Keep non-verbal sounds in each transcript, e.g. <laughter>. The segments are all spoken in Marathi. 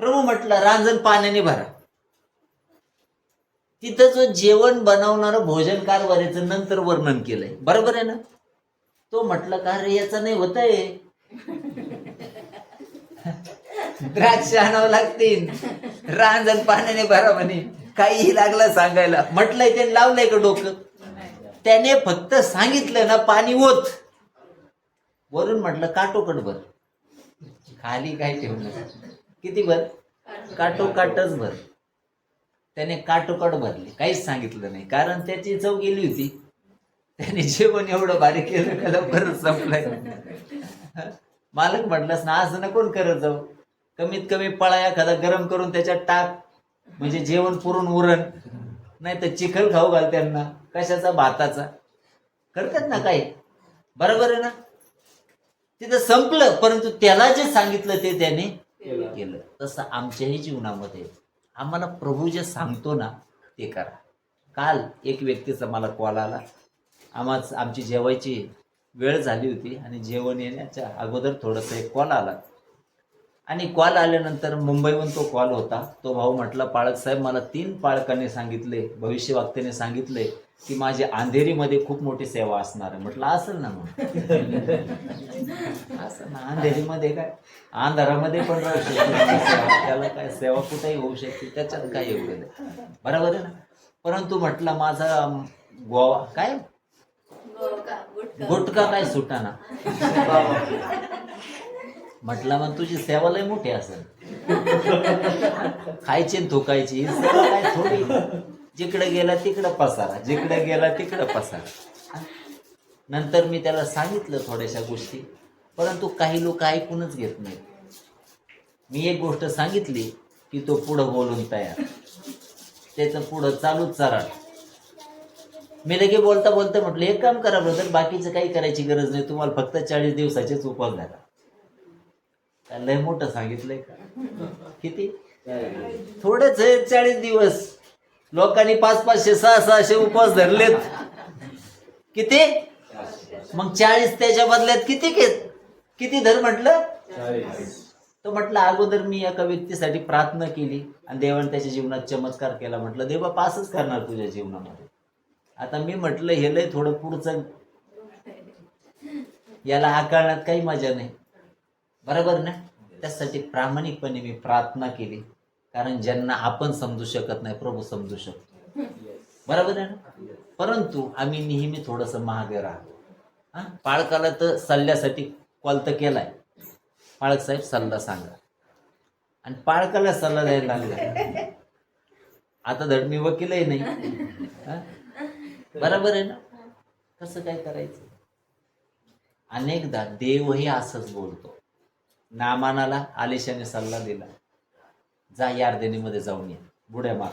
प्रभू म्हटलं रांजण पाण्याने भरा. तिथं जो जेवण बनवणार भोजनकार वऱ्याचं नंतर वर्णन केलंय. बरोबर आहे ना? तो म्हटलं का रे याचं नाही होत आहे द्राक्ष आणावं लागतील. रांजण पाण्याने भरा म्हणे. काहीही लागलं सांगायला. म्हटलंय त्याने लावलंय का डोकं? त्याने फक्त सांगितलं ना पाणी ओत वरून म्हटलं काटोकट भर. खाली काय ठेवलं किती भर? काटोकाटच. भर. त्याने काटोकाट भरले. काहीच सांगितलं नाही. कारण त्याची चव गेली होती. त्याने जेवण एवढं भारी केलं का लवकरच संपलंय. मालक म्हटलंस ना असं नको करत जाऊ. कमीत कमी पळा एखादा गरम करून त्याच्यात टाक. म्हणजे जेवण पुरून उरण. नाही तर चिखल खाऊ घाल त्यांना. कशाचा? भाताचा. करतात ना काही. बरोबर आहे ना? तिथं संपलं परंतु त्याला जे सांगितलं ते त्याने केलं. तसं आमच्याही जीवनामध्ये आम्हाला प्रभू जे सांगतो ना ते करा. काल एक व्यक्तीचा मला कॉल आला. आम्हाच आमची जेवायची वेळ झाली होती आणि जेवण येण्याच्या अगोदर थोडंसं एक कॉल आला. आणि कॉल आल्यानंतर मुंबईहून तो कॉल होता. तो भाऊ म्हटला पाळक साहेब मला तीन पाळकांनी सांगितले भविष्यवक्त्याने सांगितले की माझी अंधेरीमध्ये खूप मोठी सेवा असणार आहे. म्हटलं असेल ना मग. <laughs> असं ना अंधेरीमध्ये काय? अंधारामध्ये पण राहू शकते. त्याला काय सेवा कुठेही होऊ शकते त्याच्यात काय एवढं नाही. बरोबर आहे ना? परंतु म्हटलं माझा गोवा काय? गुटका. काय सुटाना? <laughs> म्हटलं मग तुझी सेवा लय मोठी असेल. खायची आणि थुकायची. सेवा काय थोडी. जिकडे गेला तिकडं पसारा. जिकडे गेला तिकडं पसारा. नंतर मी त्याला सांगितलं थोड्याशा गोष्टी परंतु काही लोक ऐकूनच घेत नाहीत. मी एक गोष्ट सांगितली की तो पुढं बोलून तयार. त्याचं पुढं चालूच चराड मी लगे बोलता बोलता म्हटलं एक काम करा ब्रदर बाकीचं काही करायची गरज नाही. तुम्हाला फक्त चाळीस दिवसाचेच उपवास झाला लय मोठं सांगितलंय का? किती? थोडेच आहे चाळीस दिवस. लोकांनी पाच पाचशे सहा सहाशे उपवास धरलेत. किती? मग चाळीस त्याच्या बदल्यात किती घेत किती धर म्हटलं? तो म्हटलं अगोदर मी एका व्यक्तीसाठी प्रार्थना केली आणि देवाने त्याच्या जीवनात चमत्कार केला. म्हटलं देवा पासच करणार तुझ्या जीवनामध्ये. आता मी म्हटलं हे लय थोडं पुढचं याला आकारण्यात काही मजा नाही. बरोबर ना? त्यासाठी प्रामाणिकपणे मी प्रार्थना केली. कारण ज्यांना आपण समजू शकत नाही प्रभू समजू शकतो. बरोबर आहे ना? परंतु आम्ही नेहमी थोडस महागे राहतो. हा? पाळकाला तर सल्ल्यासाठी कॉल तर केलाय. पाळक साहेब सल्ला सांगा. आणि पाळकाला सल्ला द्यायला लागला. आता धड मी वकीलही नाही. बरोबर आहे ना? कसं काय करायचं? अनेकदा देवही असंच बोलतो. नामानाला आलिशाने सल्ला दिला. जा यार्देनीमध्ये जाऊन ये. बुड्या मार.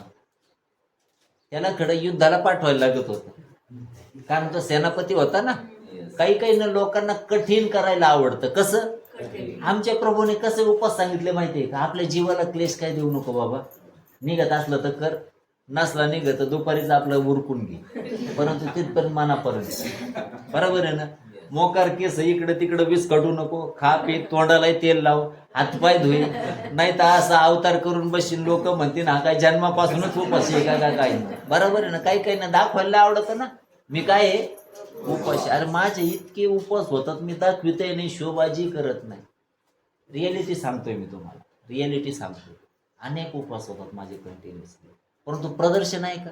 त्याला खडं युद्धाला पाठवायला लागत होतं. कारण तो सेनापती होता ना. काही काही ना लोकांना कठीण करायला आवडतं. कसं? आमच्या प्रभूने कसे उपास सांगितले माहितीये का? आपल्या जीवाला क्लेश काय देऊ नको बाबा. निघत असलं तर कर. नसला निघत दुपारीच आपलं उरकून घे. परंतु तिथपर्यंत मनापर्यंत. बरोबर आहे ना? मोकार केस इकडं तिकडं वीस काढू नको. खा पी तोंडालाही तेल लाव. हातपाय धुई. नाही तर असा अवतार करून बसशील लोक म्हणतील हा काय जन्मापासूनच उपाशी आहे का का काय बरोबर आहे ना? काही काही ना दाखवायला आवडतं ना? मी काय आहे? उपाशी. अरे माझे इतके उपवास होतात मी दाखवितही नाही शोबाजी करत नाही. रियालिटी सांगतोय मी तुम्हाला. रियालिटी सांगतोय. अनेक उपवास होतात माझे कंटिन्युअसली परंतु प्रदर्शन आहे का?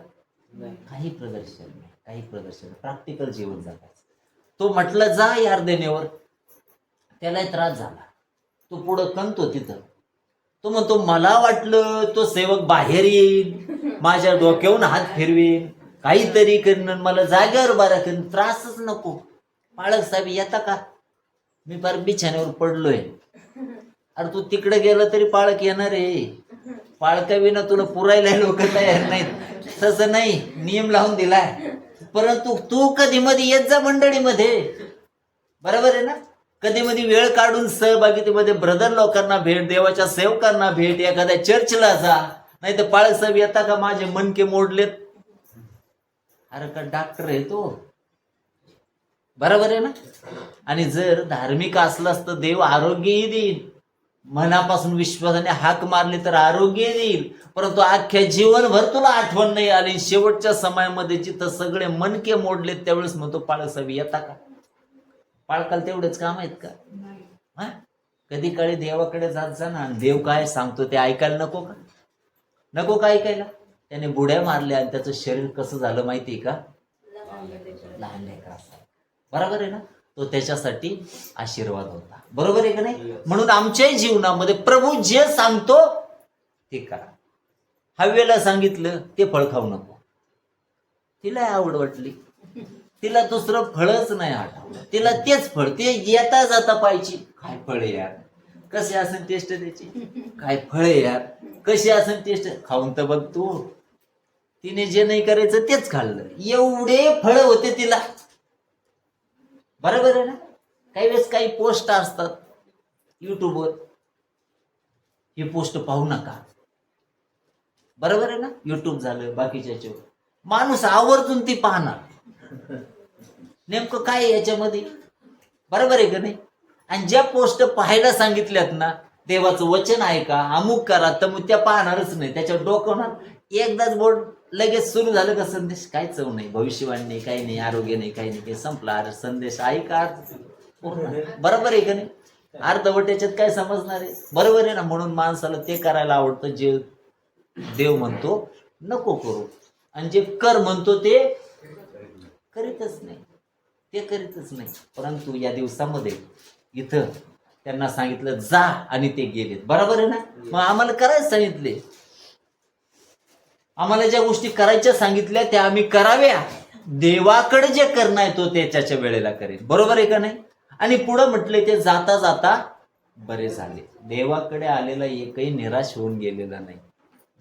काही प्रदर्शन नाही. काही प्रदर्शन. प्रॅक्टिकल जीवन जगायचं. तो म्हटलं जा यार देण्यावर. त्यालाही त्रास झाला. तो पुढं कणतो तिथं. तो म्हणतो मला वाटलं तो सेवक बाहेर येईल माझ्या डोक्याहून हात फिरवेन. काहीतरी करणं मला जागेवर बारा करीन त्रासच नको. पाळक साहेब येता का? मी फार बिछाण्यावर पडलोय. अरे तू तिकडे गेला तरी पाळक येणार आहे. पाळकाविना तुला पुरायला लोक तयार नाहीत. तसं नाही. नियम लावून दिलाय. परंतु तू कधी मध्ये येत जा मंडळीमध्ये. बरोबर आहे ना? कधी मध्ये वेळ काढून सहभागितेमध्ये ब्रदर लोकांना भेट देवाच्या सेवकांना भेट एखाद्या चर्चला जा. नाही तर पाळक साहेब येता का माझे मनके मोडलेत? अरे का डॉक्टर आहे तो. बरोबर आहे ना? आणि जर धार्मिक असलास तर देव आरोग्यही देईल. मनापासून विश्वासाने हाक मारली तर आरोग्य येईल. परंतु अख्ख्या जीवनभर तुला आठवण नाही आली. शेवटच्या समयामध्ये जिथं सगळे मनके मोडले त्यावेळेस म्हणतो पाळसावी येता का? पाळकाल तेवढेच काम आहेत का? कधी काळी देवाकडे जात जा ना. देव काय सांगतो ते ऐकायला नको का? नको का ऐकायला? त्याने बुड्या मारल्या आणि त्याचं शरीर कसं झालं माहिती आहे का लहान लेकराचं. बरोबर आहे ना? तो त्याच्यासाठी आशीर्वाद होता. बरोबर आहे का नाही? म्हणून आमच्याही जीवनामध्ये प्रभू जे सांगतो ते करा. हवेला सांगितलं ते फळ खाऊ नको. तिला आवड वाटली. तिला दुसरं फळच नाही आठवलं. तिला तेच फळ ते येता जाता पाहिजे काय फळ यार? कसे असेल टेस्ट त्याची? काय फळ यार? कशी असेल टेस्ट खाऊन तर बघ तू. तिने जे नाही करायचं तेच खाल्लं. एवढे फळ होते तिला. बरोबर आहे ना? काही वेळेस काही पोस्ट असतात युट्यूबवर ही पोस्ट पाहू नका. बरोबर आहे ना? युट्यूब झालं बाकीच्या माणूस आवर्जून ती पाहणार. नेमकं काय आहे याच्यामध्ये? बरोबर आहे का नाही? आणि ज्या पोस्ट पाहायला सांगितल्यात ना देवाचं वचन आहे का? अमुक करा तर मग त्या पाहणारच नाही. त्याच्यावर डोकवणार एकदाच बोर्ड लगेच सुरू झालं का संदेश? काय चव नाही. भविष्यवाणी नाही काही नाही आरोग्य नाही काही नाही काही संपला. अरे संदेश आहे का पूर्ण बरोबर आहे का नाही? अर्धवट त्याच्यात काय समजणार आहे? बरोबर आहे ना? म्हणून माणसाला ते करायला आवडतं जे देव म्हणतो नको करू. आणि जे कर म्हणतो ते करीतच नाही. ते करीतच नाही. परंतु या दिवसामध्ये इथं त्यांना सांगितलं जा. आणि ते गेलेत. बरोबर आहे ना? मग आम्हाला करायला सांगितले. आम्हाला ज्या गोष्टी करायच्या सांगितल्या त्या आम्ही कराव्या. देवाकडे जे करणं आहे तो त्याच्या वेळेला करेल. बरोबर आहे का नाही? आणि पुढं म्हटले ते जाता जाता बरे झाले. देवाकडे आलेला एकही निराश होऊन गेलेला नाही.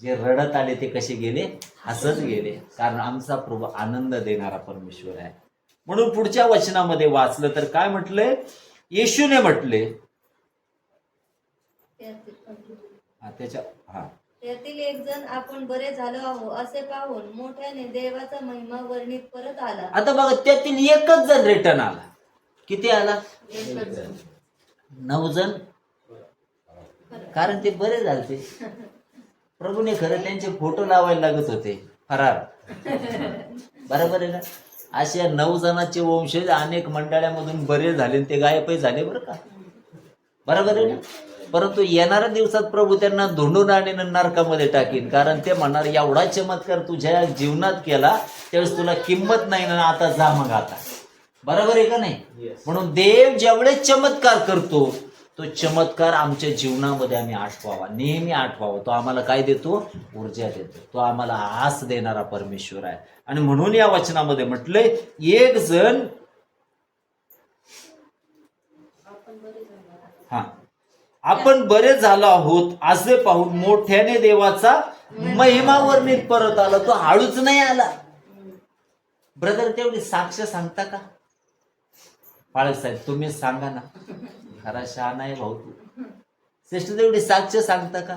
जे रडत आले ते कसे गेले? हसत गेले. कारण आमचा प्रभू आनंद देणारा परमेश्वर आहे. म्हणून पुढच्या वचनामध्ये वाचलं तर काय म्हटलंय? येशूने म्हटले हा, त्याच्या हा. त्यातील एक जण आपण बरे झालो आहो असे पाहून मोठ्याने देवाचा महिमा वर्णित परत आला. आता बघा त्यातील एकच जण रिटर्न आला. किती आला? एकच जण. नऊ जण. कारण ते बरे झालते. प्रभूने खरं त्यांचे फोटो लावायला लागत होते. फरार. बरोबर आहे ना? अशा नऊ जणांचे वंशज अनेक मंडळामधून बरे झाले आणि ते गायबही झाले बरं का? बरोबर आहे ना? परंतु येणाऱ्या दिवसात प्रभू त्यांना धुंडून आणि नरकामध्ये टाकीन. कारण ते म्हणणार एवढा चमत्कार तुझ्या जीवनात केला त्यावेळेस तुला किंमत नाही ना आता जा मग आता. बरोबर आहे का नाही? म्हणून देव जेवढे चमत्कार करतो तो चमत्कार आमच्या जीवनामध्ये आम्ही आठवावा. नेहमी आठवावा. तो आम्हाला काय देतो? ऊर्जा देतो. तो आम्हाला आस देणारा परमेश्वर आहे. आणि म्हणून या वचनामध्ये म्हटलंय एक जण हा. आपण बरे झालो आहोत असे पाहून मोठ्याने देवाचा महिमा वर्णित परत आला तो हळूच नाही आला. ब्रदर तेवढी साक्ष सांगता का? साहेब तुम्ही सांगा ना. खरा शहा आहे भाऊ तू. सिस्टर तेवढी साक्ष सांगता का?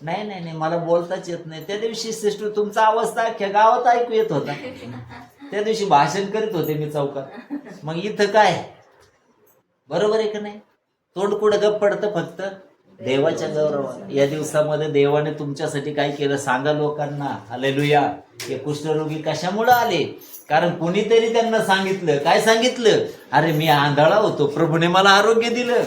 नाही नाही नाही मला बोलताच येत नाही. त्या दिवशी सिस्टर तुमचा आवाज तर अख्ख्या गावात ऐकू येत होता. त्या दिवशी भाषण करीत होते मी चौकात. मग इथं काय? बरोबर आहे का नाही? तोंड कुठं गप पडतं फक्त? देवाच्या गौरवाला या दिवसामध्ये देवाने तुमच्यासाठी काय केलं सांगा लोकांना. हालेलुया हे कुष्ठरोगी कशामुळं आले? कारण कोणीतरी त्यांना सांगितलं. काय सांगितलं? अरे मी आंधळा होतो. प्रभूने मला आरोग्य दिलं.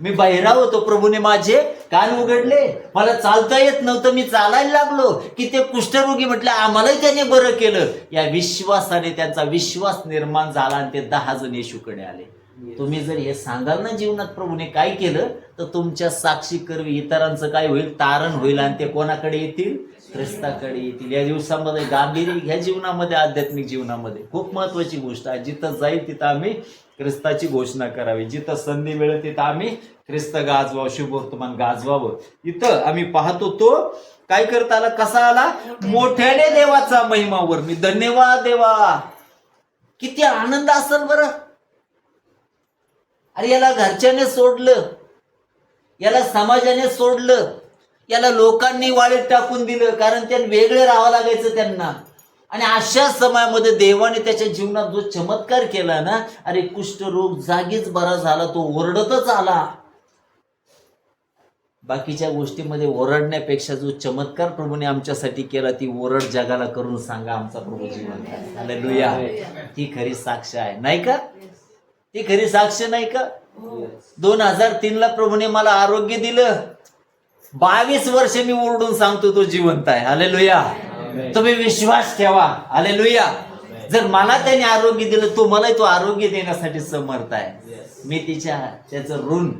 मी बहिरा होतो. प्रभूने माझे कान उघडले. मला चालता येत नव्हतं. मी चालायला लागलो. की ते कुष्ठरोगी म्हटलं आम्हालाही त्याने बरं केलं. या विश्वासाने त्यांचा विश्वास निर्माण झाला आणि ते दहा जण येशूकडे आले. तुम्ही जर हे सांगाल ना जीवनात प्रभूने काय केलं तर तुमच्या साक्षी करवी इतरांचं काय होईल? तारण होईल आणि ते कोणाकडे येतील? ख्रिस्ताकडे येतील. या दिवसामध्ये गांभीर्य ह्या जीवनामध्ये आध्यात्मिक जीवनामध्ये. खूप महत्वाची गोष्ट आहे. जिथं जाईल तिथं आम्ही ख्रिस्ताची घोषणा करावी. जिथं संधी मिळेल तिथं आम्ही ख्रिस्त गाजवावं शुभ वर्तमान गाजवावं. इथं आम्ही पाहतो तो काय करता आला? कसा आला? मोठ्याने देवाचा महिमावर मी धन्यवाद देवा. किती आनंद असेल बरं. अरे याला घरच्याने सोडलं याला समाजाने सोडलं याला लोकांनी वाळीत टाकून दिलं कारण त्या वेगळे राहावं लागायचं त्यांना. आणि अशा समयामध्ये देवाने त्याच्या जीवनात जो चमत्कार केला ना अरे कुष्ठरोग जागीच बरा झाला तो ओरडतच आला. बाकीच्या गोष्टीमध्ये ओरडण्यापेक्षा जो चमत्कार प्रभूने आमच्यासाठी केला ती ओरड जगाला करून सांगा आमचा प्रभू हालेलुया ती खरी साक्ष आहे. नाही का? ती खरी साक्ष नाही का? दोन हजार तीन ला प्रभूने मला आरोग्य दिलं. बावीस वर्ष मी ओरडून सांगतो तो जिवंत आहे. हालेलुया. तुम्ही विश्वास ठेवा. हालेलुया. जर मला त्याने आरोग्य दिलं तो मला तो आरोग्य देण्यासाठी समर्थ आहे. मी तिच्या त्याचं ऋण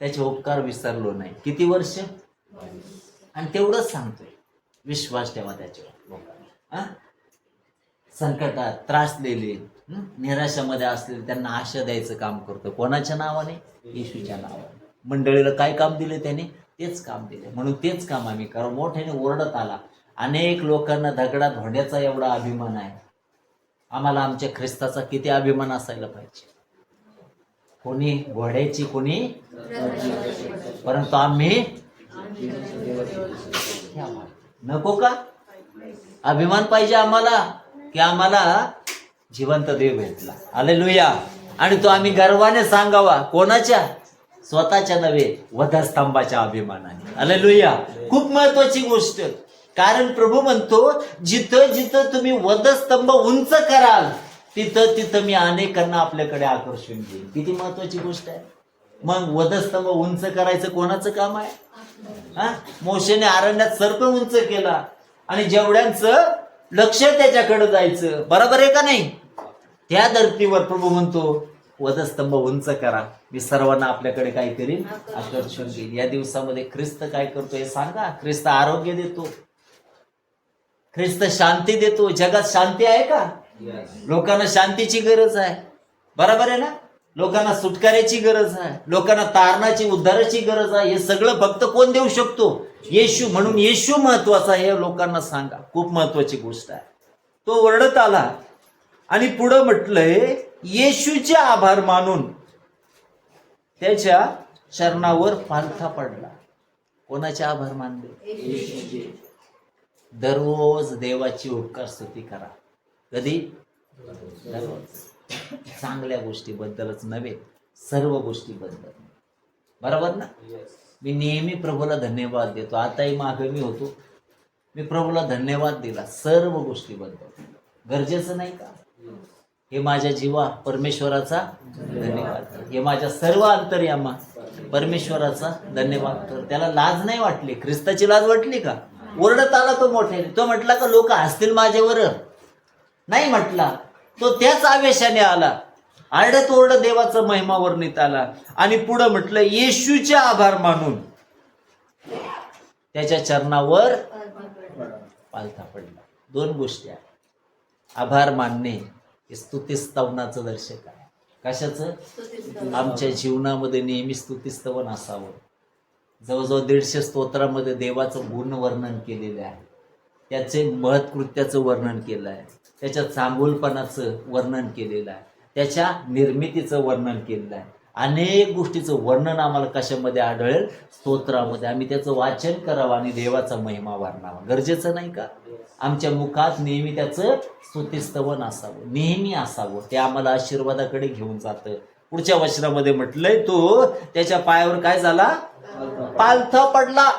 त्याचे उपकार विसरलो नाही. किती वर्ष? आणि तेवढंच सांगतोय. विश्वास ठेवा त्याच्यावर. हा? संकटात त्रासलेले हं? निराशामध्ये असलेले त्यांना आशा द्यायचं काम करतो. कोणाच्या नावाने? येशूच्या नावाने. मंडळीला काय काम दिले त्याने? तेच काम दिले. म्हणून तेच काम आम्ही कारण मोठ्याने ओरडत आला. अनेक लोकांना दगडात होण्याचा एवढा अभिमान आहे. आम्हाला आमच्या ख्रिस्ताचा किती अभिमान असायला पाहिजे? कोणी घोड्याची कोणी परंतु आम्ही नको का? अभिमान पाहिजे आम्हाला की आम्हाला जिवंत देव भेटला. आले लुया आणि तो आम्ही गर्वाने सांगावा कोणाच्या? स्वतःच्या नव्हे वधस्तंभाच्या अभिमानाने. आले लुया खूप महत्वाची गोष्ट. कारण प्रभू म्हणतो जिथं जिथं तुम्ही वधस्तंभ उंच कराल तिथं तिथं मी अनेकांना आपल्याकडे आकर्षण घेईन. किती महत्वाची गोष्ट आहे. मग वधस्तंभ उंच करायचं कोणाचं काम आहे? हा? मोशेने आरण्यात सर्प उंच केला. आणि जेवढ्यांचं लक्ष त्याच्याकडे जायचं. बरोबर आहे का नाही? त्या धर्तीवर प्रभू म्हणतो वधस्तंभ उंच करा. मी सर्वांना आपल्याकडे काय करीन आकर्षण घेईन या दिवसामध्ये ख्रिस्त काय करतो हे सांगा? ख्रिस्त आरोग्य देतो. ख्रिस्त शांती देतो. जगात शांती आहे का? लोकांना शांतीची गरज आहे. बरोबर आहे ना? लोकांना सुटकाऱ्याची गरज आहे. लोकांना तारणाची उद्धाराची गरज आहे. हे सगळं फक्त कोण देऊ शकतो? येशू. म्हणून येशू महत्त्वाचा आहे हे लोकांना सांगा. खूप महत्वाची गोष्ट आहे. तो ओरडत आला. आणि पुढं म्हटलंय येशूचे आभार मानून त्याच्या चरणावर पालथा पडला. कोणाचे आभार मानले? दररोज देवाची उपकार स्तुती करा. कधी? दररोज. चांगल्या गोष्टीबद्दलच नव्हे सर्व गोष्टीबद्दल. बरोबर ना? मी नेहमी प्रभूला धन्यवाद देतो. आताही मागे मी होतो. मी प्रभूला धन्यवाद दिला सर्व गोष्टीबद्दल. गरजेचं नाही का? हे माझ्या जीवा परमेश्वराचा धन्यवाद. हे माझ्या सर्व अंतर्यामा परमेश्वराचा धन्यवाद. कर त्याला लाज नाही वाटली? ख्रिस्ताची लाज वाटली का? ओरडत आला तो मोठे. तो म्हटला का लोक हसतील माझ्यावर? नाही म्हटला. तो त्याच आवेशाने आला. आरडत ओरड देवाचा महिमा वर्णित आला. आणि पुढं म्हटलं येशूचे आभार मानून. त्याच्या चरणावर पालथा पडला. दोन गोष्टी आहेत. आभार मानणे हे स्तुतिस्तवनाचं दर्शक आहे. कशाचं? आमच्या जीवनामध्ये नेहमी स्तुतिस्तवन असावं. जवळजवळ दीडशे स्तोत्रामध्ये देवाचं गुण वर्णन केलेलं आहे. त्याचे महत्कृत्याचं वर्णन केलं आहे. त्याच्या चांगुलपणाचं वर्णन केलेलं आहे. त्याच्या निर्मितीचं वर्णन केलेलं आहे. अनेक गोष्टीचं वर्णन आम्हाला कशामध्ये आढळेल? स्तोत्रामध्ये. आम्ही त्याचं वाचन करावं आणि देवाचा महिमा वाढणावा गरजेचं नाही का? आमच्या मुखात नेहमी त्याचं स्तुतिस्तवन असावं. नेहमी असावं. ते आम्हाला आशीर्वादाकडे घेऊन जातं. पुढच्या वचनामध्ये म्हटलंय तो त्याच्या पायावर काय झाला? पालथा पडला.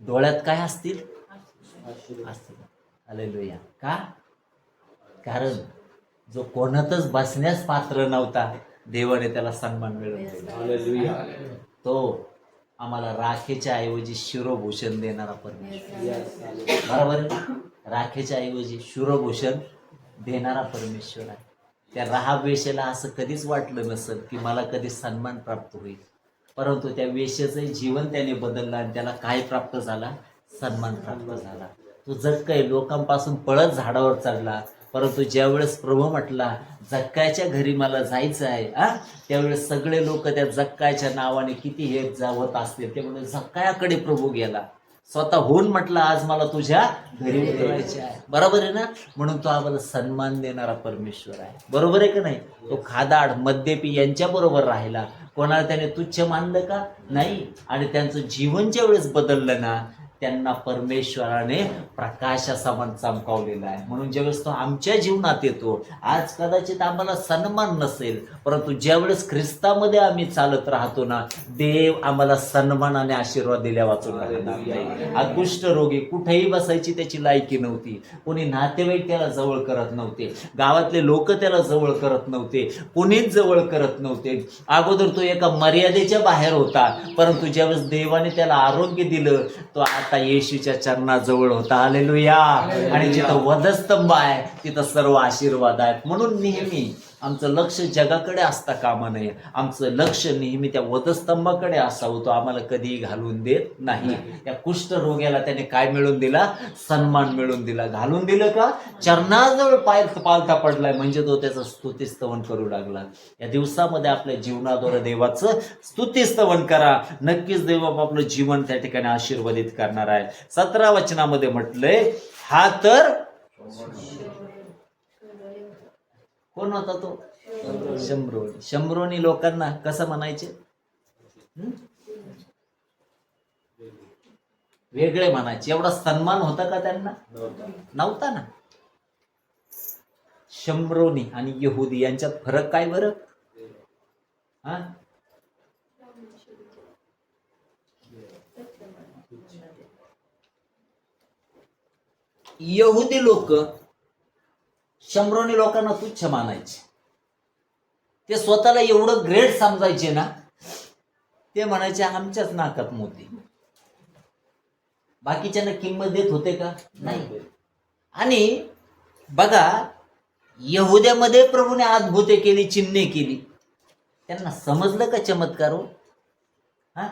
डोळ्यात काय असतील? असतील. हालेलुया. का? कारण जो कोणातच बसण्यास पात्र नव्हता देवाने त्याला सन्मान मिळवून दिला. तो आम्हाला राखेच्या ऐवजी शिरोभूषण देणारा परमेश्वर. बरोबर? राखेच्या ऐवजी शिरोभूषण देणारा परमेश्वर आहे. त्या राहा वेशेला असं कधीच वाटलं नसेल की मला कधी सन्मान प्राप्त होईल. परंतु त्या वेशेचं जीवन त्याने बदललं आणि त्याला काय प्राप्त झाला? सन्मान प्राप्त झाला. तो जक्कय लोकांपासून पळत झाडावर चढला परंतु ज्यावेळेस प्रभू म्हटला जक्कायच्या घरी मला जायचं आहे आ? त्यावेळेस सगळे लोक त्या जक्कायच्या नावाने किती हे जावत असतील. ते जक्कायाकडे प्रभू गेला. स्वतः होऊन म्हटलं आज मला तुझ्या घरी उतरायचे आहे. बरोबर आहे ना? म्हणून तो आम्हाला सन्मान देणारा परमेश्वर आहे. बरोबर आहे का नाही? तो खादाड मद्यपी यांच्या बरोबर राहिला. कोणाला त्याने तुच्छ मानलं का? नाही. आणि त्यांचं जीवन ज्या वेळेस बदललं ना त्यांना परमेश्वराने प्रकाशासमान चमकावलेला आहे. म्हणून ज्यावेळेस तो आमच्या जीवनात येतो आज कदाचित आम्हाला सन्मान नसेल परंतु ज्यावेळेस ख्रिस्तामध्ये आम्ही चालत राहतो ना देव आम्हाला सन्मान आणि आशीर्वाद दिल्या वाचून. हा कुष्ठरोगी कुठेही बसायची त्याची लायकी नव्हती. कोणी नातेवाईक त्याला जवळ करत नव्हते. गावातले लोक त्याला जवळ करत नव्हते. कोणीच जवळ करत नव्हते. अगोदर तो एका मर्यादेच्या बाहेर होता. परंतु ज्यावेळेस देवाने त्याला आरोग्य दिलं तो आता येशूच्या चरणाजवळ होता. आलेलुया आणि जिथं वधस्तंभ आहे तिथं सर्व आशीर्वाद आहेत. म्हणून नेहमी आमचं लक्ष जगाकडे असता कामा नये. आमचं लक्ष नेहमी त्या वधस्तंभाकडे असावं. तो आम्हाला कधीही घालून देत नाही. त्या कुष्ठरोग्याला त्याने काय मिळवून दिला? सन्मान मिळवून दिला. घालून दिलं का? चरणाजवळ पाय पालथा पडलाय. म्हणजे तो त्याचं स्तुतीस्तवन करू लागला. या दिवसामध्ये आपल्या जीवनाद्वारे देवाचं स्तुतीस्तवन करा. नक्कीच देव आपलं जीवन त्या ठिकाणी आशीर्वादित करणार आहे. सतरा वचनामध्ये म्हटलंय हा तर कोण होता तो? शंभरोनी शंभरोनी लोकांना कसं म्हणायचे? वेगळे म्हणायचे. एवढा सन्मान होता का त्यांना? नव्हता. ना. शंभरोनी आणि यहुदी यांच्यात फरक काय बरं? हा? यहुदी लोक शंभरोनी लोकांना तुच्छ मानायचे ते स्वतःला एवढं ग्रेट समजायचे ना ते म्हणायचे आमच्याच नाकात मोती. बाकीच्यांना किंमत देत होते का? नाही आणि बघा यहुद्यामध्ये प्रभूने अद्भुते केली चिन्हे केली. त्यांना समजलं का चमत्कार हो? हा?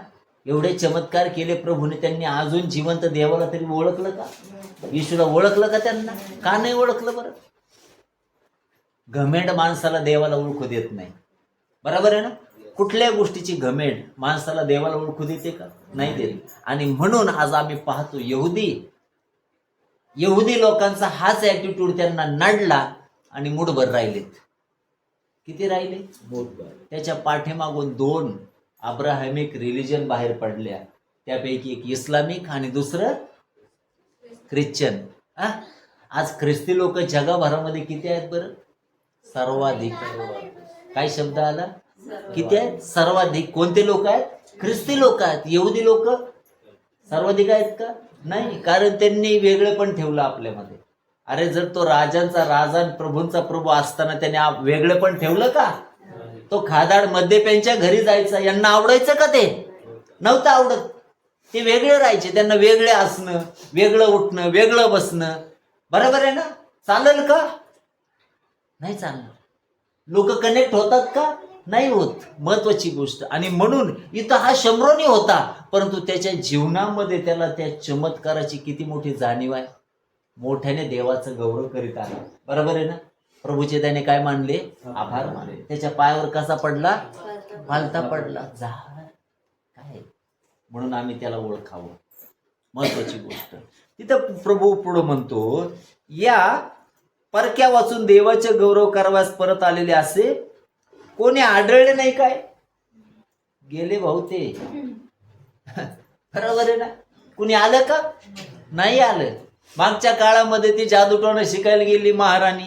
एवढे चमत्कार केले प्रभूने त्यांनी अजून जिवंत देवाला तरी ओळखलं का? येशूला ओळखलं का त्यांना? का नाही ओळखलं बरं? घमेंड माणसाला देवाला ओळखू देत नाही. बरोबर आहे ना? कुठल्या गोष्टीची घमेंड माणसाला देवाला ओळखू देते का? नाही देत. आणि म्हणून आज आम्ही पाहतो यहुदी. यहुदी लोकांचा हाच ऍटिट्यूड त्यांना नडला आणि मुठभर राहिलेत. किती राहिले? त्याच्या पाठीमागून दोन अब्राहमिक रिलिजन बाहेर पडल्या. त्यापैकी एक इस्लामिक आणि दुसरं ख्रिश्चन. हा आज ख्रिस्ती लोक जगाभरामध्ये किती आहेत बरं? सर्वाधिक. काय शब्द आला? किती आहेत? सर्वाधिक. कोणते लोक आहेत? ख्रिस्ती लोक आहेत. येऊदी लोक सर्वाधिक आहेत का? नाही कारण त्यांनी वेगळे पण ठेवलं आपल्यामध्ये. अरे जर तो राजांचा राजा प्रभूंचा प्रभू असताना त्याने वेगळे वेगळं पण ठेवलं का? तो खादाड मद्यप्यांच्या घरी जायचा. यांना आवडायचं का ते? नव्हतं आवडत. ते वेगळे राहायचे. त्यांना वेगळे असणं वेगळं उठणं वेगळं बसणं. बरोबर आहे ना? चालेल का? नाही चालणार. लोक कनेक्ट होतात का? नाही होत. महत्वाची गोष्ट. आणि म्हणून इथं हा शंभरोनी होता. परंतु त्याच्या जीवनामध्ये त्याला त्या चमत्काराची किती मोठी जाणीव आहे? मोठ्याने देवाचं गौरव करीत आला. बरोबर आहे ना? प्रभूचे त्याने काय मानले? आभार मानले. त्याच्या पायावर कसा पडला? फालता पडला. जा काय? म्हणून आम्ही त्याला ओळखावं. महत्वाची गोष्ट. तिथं प्रभू पुढं म्हणतो या परक्या वाचून देवाचे गौरव करावास परत आलेले असे कोणी आढळले नाही काय? गेले भाऊ ते. बरोबर आहे ना? कुणी आलं का? नाही आलं. मागच्या काळामध्ये ती जादूटोणं शिकायला गेली महाराणी.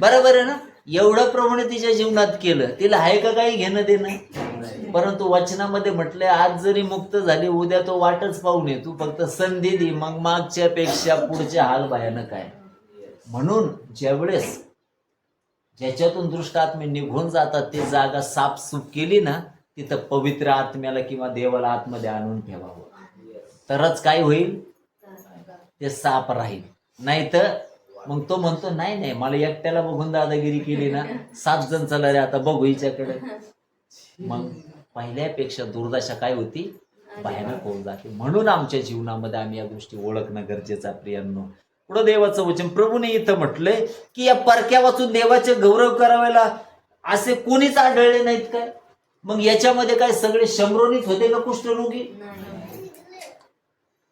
बरोबर आहे ना? एवढं प्रमाणे तिच्या जीवनात केलं. तिला आहे का काही घेणं देणं? परंतु वचनामध्ये म्हटलंय आज जरी मुक्त झाली उद्या तो वाटच पाहून ये तू फक्त संधी दे. मग मागच्या पेक्षा पुढचे हाल भयानक आहे. म्हणून ज्यावेळेस ज्याच्यातून दृष्ट आत्मे निघून जातात ते जागा साफसूफ केली ना तिथं पवित्र आत्म्याला किंवा देवाला आतमध्ये आणून ठेवावं. तरच काय होईल? ते साप राहील. नाही तर मग तो म्हणतो नाही नाही मला एकट्याला बघून दादागिरी केली ना सात जण चला रे आता बघू हिच्याकडे. मग पहिल्यापेक्षा दुर्दशा काय होती? भयानक होऊन जाते. म्हणून आमच्या जीवनामध्ये आम्ही या गोष्टी ओळखणं गरजेचं प्रियांनो. पुढं देवाचं वचन. प्रभूने इथं म्हटलंय की या परक्या वाचून देवाचे गौरव करावेला असे कोणीच आढळले नाहीत काय? मग याच्यामध्ये काय सगळे शंभरोनीच होते का कुष्ठरोगी? येऊ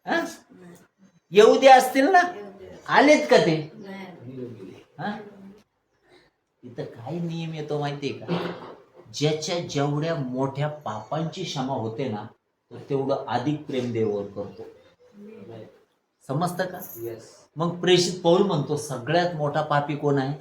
हा? येऊ असतील ना? आलेत का ते? हा? इथं काय नियम येतो माहितीये का? ज्याच्या जेवढ्या मोठ्या पापांची क्षमा होते ना तो तेवढं अधिक प्रेम देवावर करतो. समजतं का? Yes. मग प्रेषित पौल म्हणतो सगळ्यात मोठा पापी कोण आहे?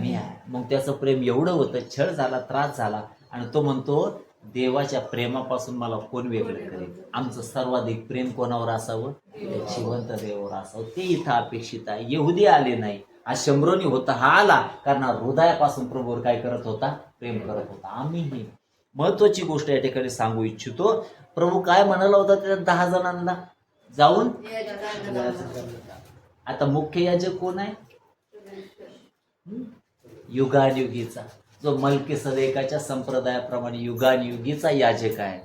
मी आहे. मग त्याचं प्रेम एवढं होतं छळ झाला त्रास झाला आणि तो म्हणतो देवाच्या प्रेमापासून मला कोण वेगळं करेल? आमचं सर्वाधिक प्रेम कोणावर असावं? जिवंत देवावर असावं. ते इथं अपेक्षित आहे. येहुदी आले नाही. हा शंभरोनी होता हा आला कारण हृदयापासून प्रभूवर काय करत होता? प्रेम करत होता. आम्हीही महत्वाची गोष्ट या ठिकाणी सांगू इच्छितो. प्रभू काय म्हणाला होता त्या दहा जणांना? जाऊन? आता मुख्य याजक कोण आहे? युगानयुगीचा जो मलकी सदैकाच्या संप्रदायाप्रमाणे युगानयुगीचा याजक आहे.